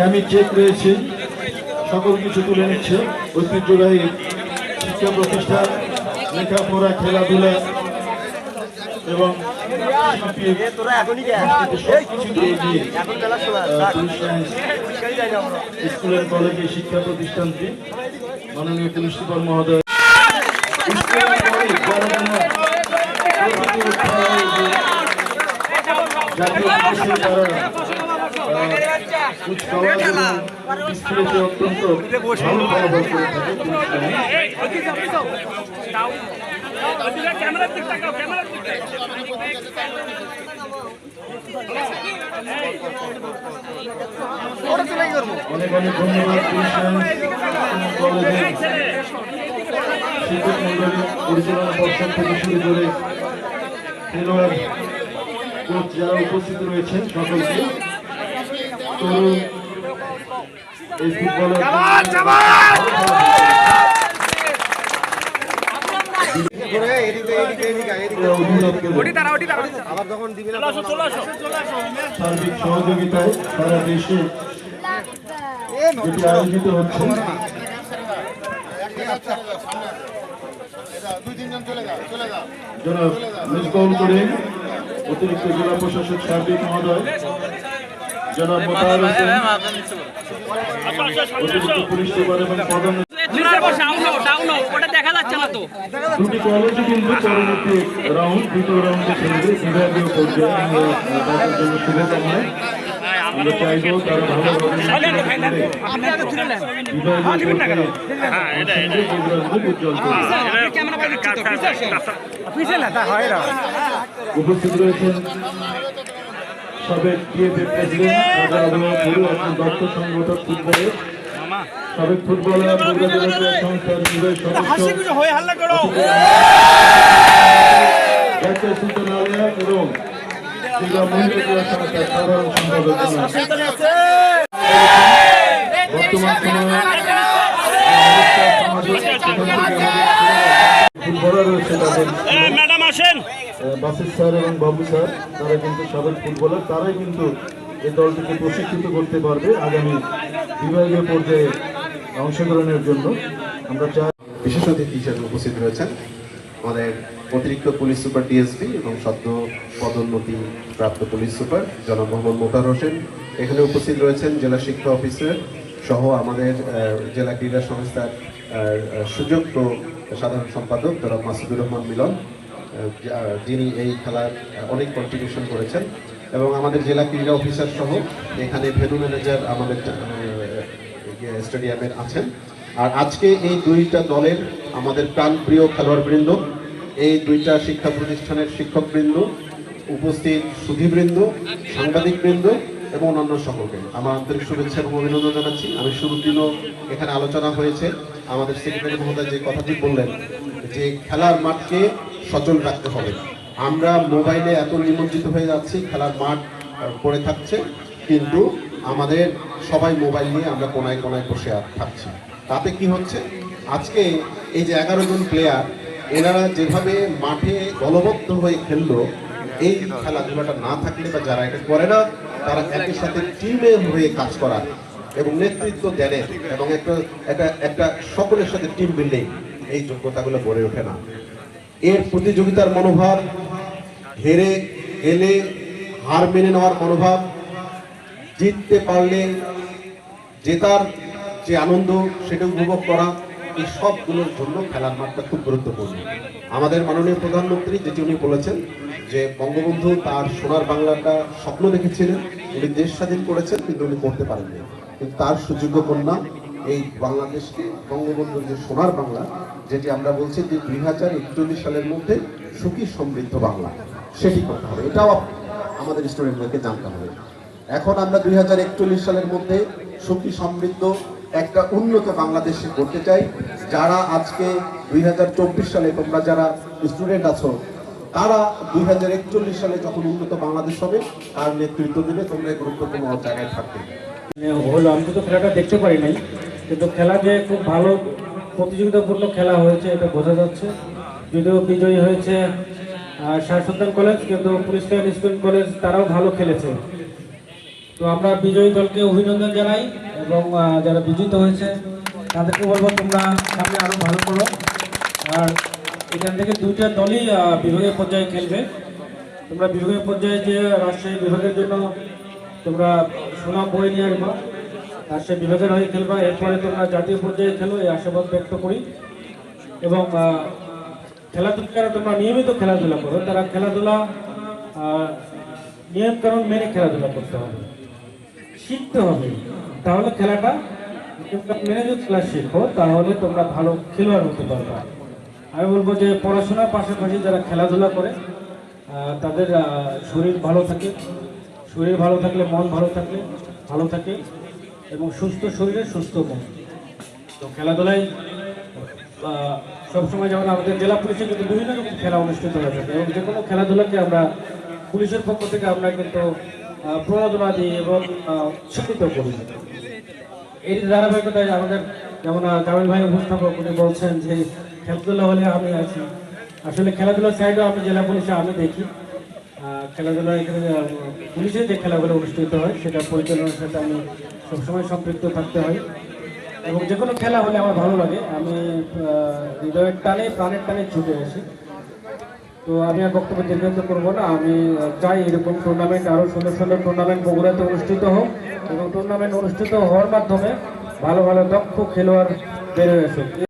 আমি চেক রয়েছে, সকল কিছু তুলে নিচ্ছে। ঐতিহ্যবাহী শিক্ষা প্রতিষ্ঠান, লেখাপড়া, খেলাধুলা এবং স্কুলের কলেজে শিক্ষা প্রতিষ্ঠানটি মাননীয় পুলিশ মহোদয় স্কুলের কলেজ যারা যেন প্রকৃতির খেলায় যে জাতীয় পুলিশের দ্বারা আহ, কুচকাওয়াজ এবং স্কুলেতে অত্যন্ত ভালো ফলাফল করে থাকে পুলিশ লাইন অনেক অনেক ধন্যবাদ পরিচালনা পর্ষদ থেকে শুরু করে খেলোয়াড় কোচ যারা উপস্থিত রয়েছেন সকলকে। তরুণ এই ফুটবলের সার্বিক সহযোগিতায় সারা দেশে যেটি আয়োজিত হচ্ছে। জনাব মিসবাউল করিম অতিরিক্ত জেলা প্রশাসক সার্বিক মহোদয় জনাব মোতাহার হোসেন অতিরিক্ত পুলিশ সুপার এবং প্রধান ওটা দেখা যাচ্ছে না তো। দুটি কলেজে কিন্তু পরবর্তী রাউন্ড দ্বিতীয় রাউন্ডে খেলবে বিভাগীয় পর্যায়ে তাদের জন্য শুভকামনা আমরা চাইব তারা ভালোভাবে বিভাগীয় পর্যায়ে প্রোগ্রামগুলো উজ্জ্বল করবে। উপস্থিত রয়েছেন সাবেক প্রেসিডেন্ট দক্ষ সংগঠক ফুটবলের সাবেক ফুটবলার সংস্থার সদস্য আলিয়া এবং জেলা মহিলা সংস্থার সাধারণ সম্পাদক। বর্তমান সময়ে ম্যাডাম আসেন। বাসির স্যার এবং বাবু স্যার তারা কিন্তু সাবেক ফুটবলার তারাই কিন্তু এই দলটিকে প্রশিক্ষিত করতে পারবে আগামী বিভাগীয় পর্যায়ে অংশগ্রহণের জন্য। আমরা চাই বিশেষ অতিথি হিসেবে উপস্থিত রয়েছেন আমাদের অতিরিক্ত পুলিশ সুপার ডিএসপি এবং সদ্য পদোন্নতি প্রাপ্ত পুলিশ সুপার জনাব মোহাম্মদ মোতার হোসেন। এখানে উপস্থিত রয়েছেন জেলা শিক্ষা অফিসার সহ আমাদের জেলা ক্রীড়া সংস্থার সুযোগ্য সাধারণ সম্পাদক জনাব মাসুদুর রহমান মিলন যিনি এই খেলার অনেক কন্ট্রিবিউশন করেছেন। এবং আমাদের জেলা ক্রীড়া অফিসার সহ এখানে ভেনু ম্যানেজার আমাদের স্টেডিয়ামের আছেন। আর আজকে এই দুইটা দলের আমাদের প্রাণপ্রিয় খেলোয়াড়বৃন্দ, এই দুইটা শিক্ষা প্রতিষ্ঠানের শিক্ষকবৃন্দ, উপস্থিত সুধীবৃন্দ, সাংবাদিকবৃন্দ এবং অন্যান্য সকলকে আমার আন্তরিক শুভেচ্ছা এবং অভিনন্দন জানাচ্ছি। আমি শুরুর দিনও এখানে আলোচনা হয়েছে। আমাদের সেক্রেটারি মহোদয় যে কথাটি বললেন যে খেলার মাঠকে সচল রাখতে হবে। আমরা মোবাইলে এত নিমজ্জিত হয়ে যাচ্ছি, খেলার মাঠ পড়ে থাকছে, কিন্তু আমাদের সবাই মোবাইল নিয়ে আমরা কোনায় কোনায় বসে থাকছি। তাতে কি হচ্ছে? আজকে এই যে এগারো জন প্লেয়ার এনারা যেভাবে মাঠে দলবদ্ধ হয়ে খেললো, এই খেলাধুলাটা না থাকলে বা যারা এটা করে না তারা একই সাথে টিমে হয়ে কাজ করা এবং নেতৃত্ব দেনের এবং একটা একটা একটা সকলের সাথে টিম বিল্ডিং, এই যোগ্যতাগুলো গড়ে ওঠে না। এর প্রতিযোগিতার মনোভাব, হেরে গেলে হার মেনে নেওয়ার মনোভাব, জিততে পারলে জেতার যে আনন্দ সেটা উপভোগ করা, এই সবগুলোর জন্য খেলার মাঠটা খুব গুরুত্বপূর্ণ। আমাদের মাননীয় প্রধানমন্ত্রী, যেটি উনি বলেছেন যে বঙ্গবন্ধু তার সোনার বাংলাটা স্বপ্ন দেখেছিলেন, উনি দেশ স্বাধীন করেছেন, কিন্তু উনি করতে পারেননি। কিন্তু তার সুযোগ্য কন্যা এই বাংলাদেশকে, বঙ্গবন্ধুর যে সোনার বাংলা, যেটি আমরা বলছি যে দুই হাজার একচল্লিশ সালের মধ্যে সুখী সমৃদ্ধ বাংলা, সেটি করতে হবে। এটাও আমাদের স্টুডেন্টদেরকে জানতে হবে। এখন আমরা দুই হাজার একচল্লিশ সালের মধ্যে সুখী সমৃদ্ধ একটা উন্নত বাংলাদেশে করতে চাই। যারা আজকে দুই হাজার চব্বিশ সালে তোমরা যারা স্টুডেন্ট আছো, তারা দুই হাজার একচল্লিশ সালে যখন উন্নত বাংলাদেশ হবে, তার নেতৃত্ব দিলে তোমরা গুরুত্বপূর্ণ জায়গায় থাকবে। মানে হলো, আমি তো খেলাটা দেখতে পারি নাই, কিন্তু খেলা যে খুব ভালো, প্রতিযোগিতাপূর্ণ খেলা হয়েছে, এটা বোঝা যাচ্ছে। যদিও বিজয়ী হয়েছে শাহ সুলতান কলেজ, কিন্তু পুলিশ কলেজ, তারাও ভালো খেলেছে। তো আমরা বিজয়ী দলকে অভিনন্দন জানাই। এবং যারা বিজিত হয়েছে, তাদেরকে বলব তোমরা সামনে আরও ভালো করো। আর এখান থেকে দুইটা দলই বিভাগীয় পর্যায়ে খেলবে। তোমরা বিভাগীয় পর্যায়ে যে রাজশাহী বিভাগের জন্য তোমরা সুনাম বই নিয়ে আসবা রাজশাহী বিভাগের হয়ে খেলবা। এরপরে তোমরা জাতীয় পর্যায়ে খেলো, এই আশাবাদ ব্যক্ত করি। এবং খেলাধুলা তোমরা নিয়মিত খেলাধুলা করো। তারা খেলাধুলা নিয়ম কারণ মেনে খেলাধুলা করতে হবে। শিখতে হবে। তাহলে খেলাটা মেনে যদি খেলা শেখো, তাহলে তোমরা ভালো খেলোয়াড় হতে পারবে। আমি বলব যে পড়াশোনার পাশাপাশি যারা খেলাধুলা করে তাদের শরীর ভালো থাকে, শরীর ভালো থাকলে মন ভালো থাকলে ভালো থাকে, এবং সুস্থ শরীরে সুস্থ মন। তো খেলাধুলায় সবসময় যেমন আমাদের জেলা পুলিশে কিন্তু বিভিন্ন রকম খেলা অনুষ্ঠিত হয়ে থাকে, এবং যে কোনো খেলাধুলাকে আমরা পুলিশের পক্ষ থেকে আমরা কিন্তু প্রণোদনা দিই এবং উৎসাহিত করি। এই ধারাবাহিকতায় আমাদের যেমন জামিল ভাই উপস্থাপক, উনি বলছেন যে, খেলাধুলা হলে আমি আছি। আসলে খেলাধুলার সাইডেও আমি জেলা পুলিশে, আমি দেখি। খেলাধুলা এখানে পুলিশের যে খেলাগুলো অনুষ্ঠিত হয়, সেটা পরিচালনার সাথে আমি সবসময় সম্পৃক্ত থাকতে হয়। এবং যে কোনো খেলা হলে আমার ভালো লাগে। আমি হৃদয়ের টানে, প্রাণের টানে ছুটে আসি। তো আমি আর বক্তব্য দীর্ঘায়িত করব না। আমি চাই এরকম টুর্নামেন্ট আরও সুন্দর সুন্দর টুর্নামেন্ট বগুড়াতে অনুষ্ঠিত হোক এবং টুর্নামেন্ট অনুষ্ঠিত হওয়ার মাধ্যমে ভালো ভালো দক্ষ খেলোয়াড় বেরোয় আসুক।